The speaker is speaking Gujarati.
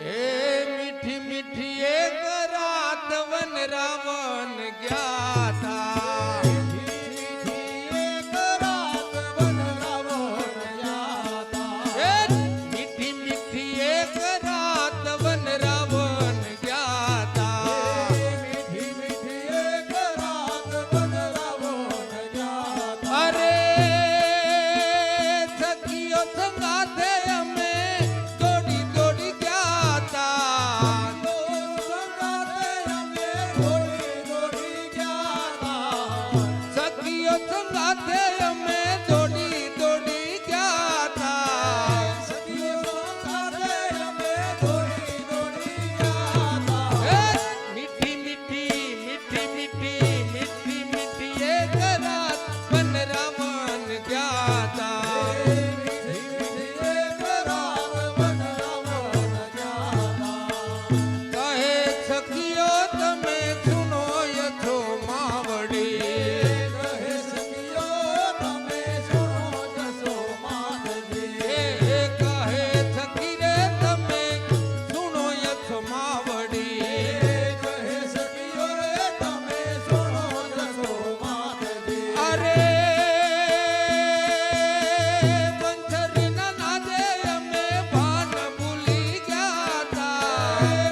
એ મીઠી મીઠી એક રાત વન રાવણ ગયા. Bye.